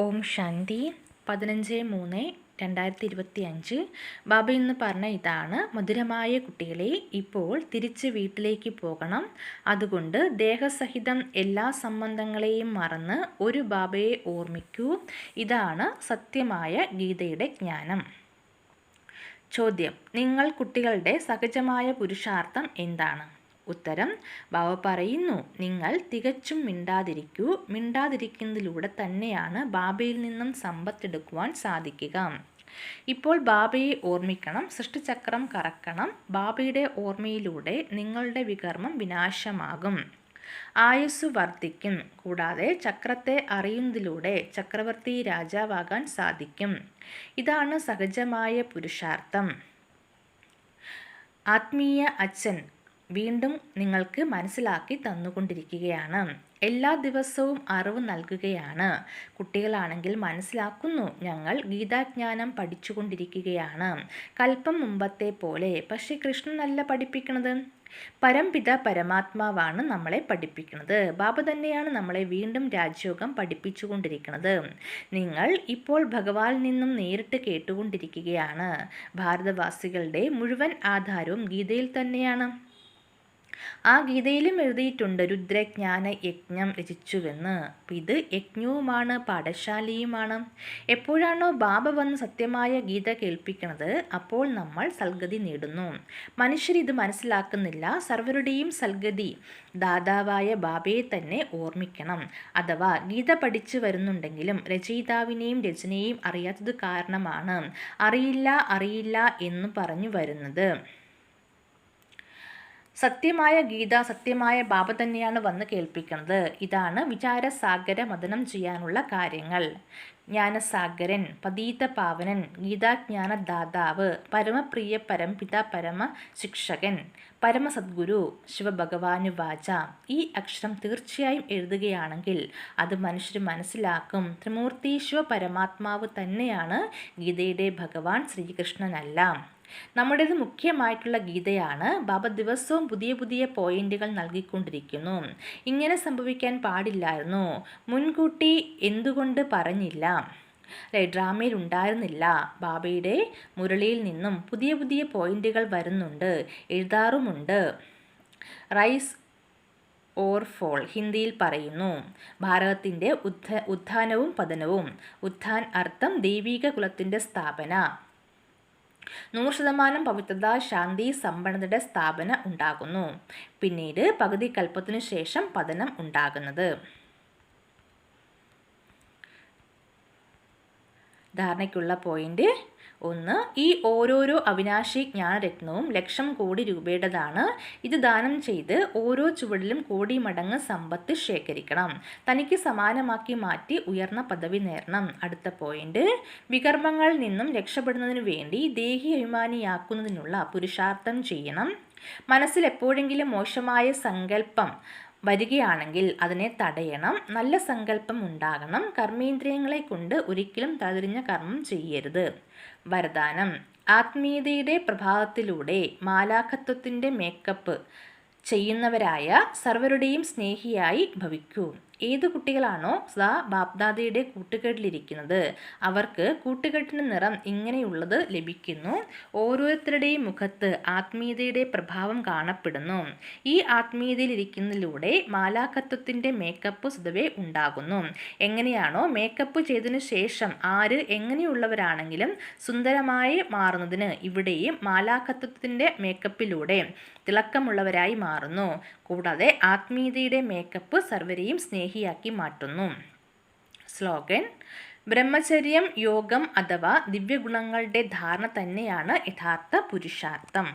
ഓം ശാന്തി പതിനഞ്ച് മൂന്ന് രണ്ടായിരത്തി ഇരുപത്തി അഞ്ച് ബാബ ഇന്ന് പറഞ്ഞ ഇതാണ് മധുരമായ കുട്ടികളെ ഇപ്പോൾ തിരിച്ച് വീട്ടിലേക്ക് പോകണം. അതുകൊണ്ട് ദേഹസഹിതം എല്ലാ സംബന്ധങ്ങളെയും മറന്ന് ഒരു ബാബയെ ഓർമ്മിക്കൂ. ഇതാണ് സത്യമായ ഗീതയുടെ ജ്ഞാനം. ചോദ്യം നിങ്ങൾ കുട്ടികളുടെ സഹജമായ പുരുഷാർത്ഥം എന്താണ്? ഉത്തരം ബാബ പറയുന്നു. നിങ്ങൾ തികച്ചും മിണ്ടാതിരിക്കൂ. മിണ്ടാതിരിക്കുന്നതിലൂടെ തന്നെയാണ് ബാബയിൽ നിന്നും സമ്പത്തെടുക്കുവാൻ സാധിക്കുക. ഇപ്പോൾ ബാബയെ ഓർമ്മിക്കണം. സൃഷ്ടിചക്രം കറക്കണം. ബാബയുടെ ഓർമ്മയിലൂടെ നിങ്ങളുടെ വികർമ്മം വിനാശമാകും. ആയുസ് വർദ്ധിക്കും. കൂടാതെ ചക്രത്തെ അറിയുന്നതിലൂടെ ചക്രവർത്തി രാജാവാകാൻ സാധിക്കും. ഇതാണ് സഹജമായ പുരുഷാർത്ഥം. ആത്മീയ അച്ഛൻ വീണ്ടും നിങ്ങൾക്ക് മനസ്സിലാക്കി തന്നുകൊണ്ടിരിക്കുകയാണ്. എല്ലാ ദിവസവും അറിവ് നൽകുകയാണ്. കുട്ടികളാണെങ്കിൽ മനസ്സിലാക്കുന്നു ഞങ്ങൾ ഗീതാജ്ഞാനം പഠിച്ചുകൊണ്ടിരിക്കുകയാണ്. കൽപ്പം മുമ്പത്തെ പോലെ പക്ഷേ കൃഷ്ണനല്ല പഠിപ്പിക്കുന്നത് പരംപിത പരമാത്മാവാണ് നമ്മളെ പഠിപ്പിക്കുന്നത് ബാബ തന്നെയാണ് നമ്മളെ വീണ്ടും രാജയോഗം പഠിപ്പിച്ചുകൊണ്ടിരിക്കുന്നത് നിങ്ങൾ ഇപ്പോൾ ഭഗവാനിൽ നിന്നും നേരിട്ട് കേട്ടുകൊണ്ടിരിക്കുകയാണ്. ഭാരതവാസികളുടെ മുഴുവൻ ആധാരവും ഗീതയിൽ തന്നെയാണ്. ആ ഗീതയിലും എഴുതിയിട്ടുണ്ട് രുദ്രജ്ഞാന യജ്ഞം രചിച്ചുവെന്ന്. ഇത് യജ്ഞവുമാണ് പാഠശാലയുമാണ്. എപ്പോഴാണോ ബാബ വന്ന് സത്യമായ ഗീത കേൾപ്പിക്കുന്നത് അപ്പോൾ നമ്മൾ സൽഗതി നേടുന്നു. മനുഷ്യർ ഇത് മനസ്സിലാക്കുന്നില്ല സർവരുടെയും സൽഗതി ദാതാവായ ബാബയെ തന്നെ ഓർമ്മിക്കണം. അഥവാ ഗീത പഠിച്ചു വരുന്നുണ്ടെങ്കിലും രചയിതാവിനെയും രചനയെയും അറിയാത്തത് കാരണമാണ് അറിയില്ല അറിയില്ല എന്ന് പറഞ്ഞു വരുന്നത്. സത്യമായ ഗീത സത്യമായ ബാബ തന്നെയാണ് വന്ന് കേൾപ്പിക്കുന്നത്. ഇതാണ് വിചാരസാഗര മദനം ചെയ്യാനുള്ള കാര്യങ്ങൾ. ജ്ഞാനസാഗരൻ പതീത പാവനൻ ഗീതാജ്ഞാന ദാതാവ് പരമപ്രിയ പരംപിത പരമ ശിക്ഷകൻ പരമസദ്ഗുരു ശിവഭഗവാനു വാച ഈ അക്ഷരം തീർച്ചയായും എഴുതുകയാണെങ്കിൽ അത് മനുഷ്യർ മനസ്സിലാക്കും. ത്രിമൂർത്തി ശിവ പരമാത്മാവ് തന്നെയാണ് ഗീതയുടെ ഭഗവാൻ ശ്രീകൃഷ്ണനല്ല. നമ്മുടേത് മുഖ്യമായിട്ടുള്ള ഗീതയാണ് ബാബ ദിവസവും പുതിയ പുതിയ പോയിന്റുകൾ നൽകിക്കൊണ്ടിരിക്കുന്നു. ഇങ്ങനെ സംഭവിക്കാൻ പാടില്ലായിരുന്നു. മുൻകൂട്ടി എന്തുകൊണ്ട് പറഞ്ഞില്ല? ഡ്രാമയിൽ ഉണ്ടായിരുന്നില്ല. ബാബയുടെ മുരളിയിൽ നിന്നും പുതിയ പുതിയ പോയിന്റുകൾ വരുന്നുണ്ട്. എഴുതാറുമുണ്ട്. റൈസ് ഓർ ഫോൾ ഹിന്ദിയിൽ പറയുന്നു. ഭാരതത്തിന്റെ ഉദ്ധ ഉത്ഥാനവും പതനവും. ഉത്ഥാൻ അർത്ഥം ദൈവിക കുലത്തിന്റെ സ്ഥാപന. നൂറ് ശതമാനം പവിത്രത ശാന്തി സമ്പന്നതയുടെ സ്ഥാപന ഉണ്ടാകുന്നു. പിന്നീട് പകുതി കൽപ്പത്തിനു ശേഷം പതനം ഉണ്ടാകുന്നത്. ധാരണയ്ക്കുള്ള പോയിന്റ് ഒന്ന് ഈ ഓരോരോ അവിനാശി ജ്ഞാനരത്നവും ലക്ഷം കോടി രൂപയുടേതാണ്. ഇത് ദാനം ചെയ്ത് ഓരോ ചുവടിലും കോടി മടങ്ങ് സമ്പത്ത് ശേഖരിക്കണം. തനിക്ക് സമാനമാക്കി മാറ്റി ഉയർന്ന പദവി നേടണം. അടുത്ത പോയിന്റ്. വികർമ്മങ്ങളിൽ നിന്നും രക്ഷപ്പെടുന്നതിനു വേണ്ടി ദേഹി അഭിമാനിയാക്കുന്നതിനുള്ള പുരുഷാർത്ഥം ചെയ്യണം. മനസ്സിൽ എപ്പോഴെങ്കിലും മോശമായ സങ്കല്പം വരികയാണെങ്കിൽ അതിനെ തടയണം. നല്ല സങ്കല്പം ഉണ്ടാകണം. കർമ്മേന്ദ്രിയങ്ങളെ കൊണ്ട് ഒരിക്കലും തതിരിഞ്ഞ കർമ്മം ചെയ്യരുത്. വരദാനം. ആത്മീയതയുടെ പ്രഭാവത്തിലൂടെ മാലാഖത്വത്തിന്റെ മേക്കപ്പ് ചെയ്യുന്നവരായ സർവരുടെയും സ്നേഹിയായി ഭവിക്കൂ. ഏത് കുട്ടികളാണോ സദാ ബാപ്ദാദയുടെ കൂട്ടുകെട്ടിലിരിക്കുന്നത്. അവർക്ക് കൂട്ടുകെട്ടിന് നിറം ഇങ്ങനെയുള്ളത് ലഭിക്കുന്നു. ഓരോരുത്തരുടെയും മുഖത്ത് ആത്മീയതയുടെ പ്രഭാവം കാണപ്പെടുന്നു. ഈ ആത്മീയതയിലിരിക്കുന്നതിലൂടെ മാലാക്കത്വത്തിന്റെ മേക്കപ്പ് സ്വതവേ ഉണ്ടാകുന്നു. എങ്ങനെയാണോ മേക്കപ്പ് ചെയ്തതിനു ശേഷം ആര് എങ്ങനെയുള്ളവരാണെങ്കിലും സുന്ദരമായി മാറുന്നതിന് ഇവിടെയും മാലാക്കത്വത്തിന്റെ മേക്കപ്പിലൂടെ തിളക്കമുള്ളവരായി മാറുന്നു. കൂടാതെ ആത്മീയതയുടെ മേക്കപ്പ് സർവരെയും സ്നേഹിയാക്കി മാറ്റുന്നു. സ്ലോഗൻ ബ്രഹ്മചര്യം യോഗം അഥവാ ദിവ്യഗുണങ്ങളുടെ ധാരണ തന്നെയാണ് യഥാർത്ഥ പുരുഷാർത്ഥം.